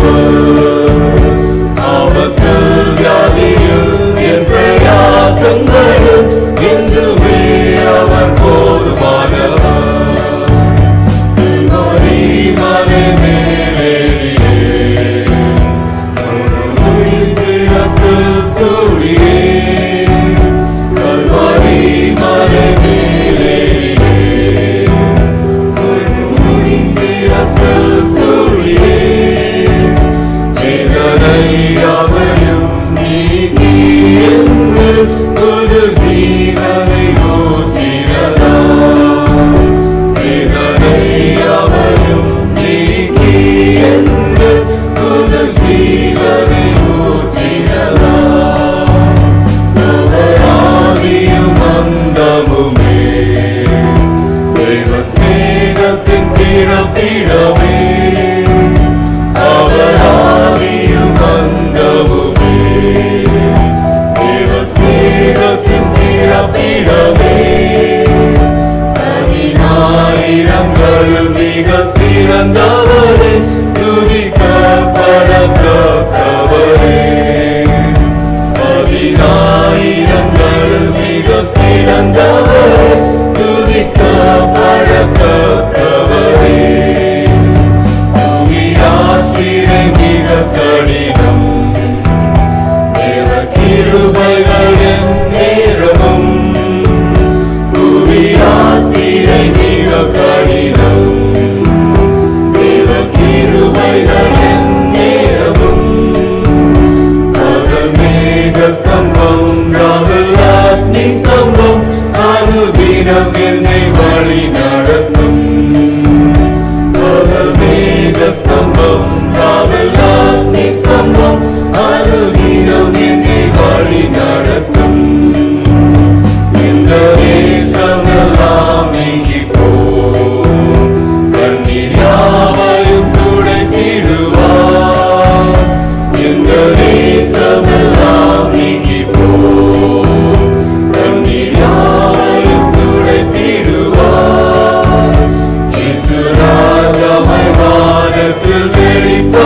world. பிறப்பிடமே அவராவியும் வந்தவுமே தேவசேனத்தின் பிறப்பிடமே பதினாயிரங்களும் மிக சிறந்தவரே. துதிக்கப்படத்தக்கவரே. பதினாயிரங்களும் மிக சிறந்தவர்.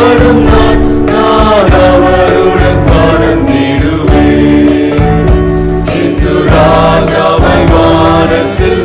பாடும் நான் நான் அவருடன் பறந்திடுவேன் ராஜாவை வானத்தில்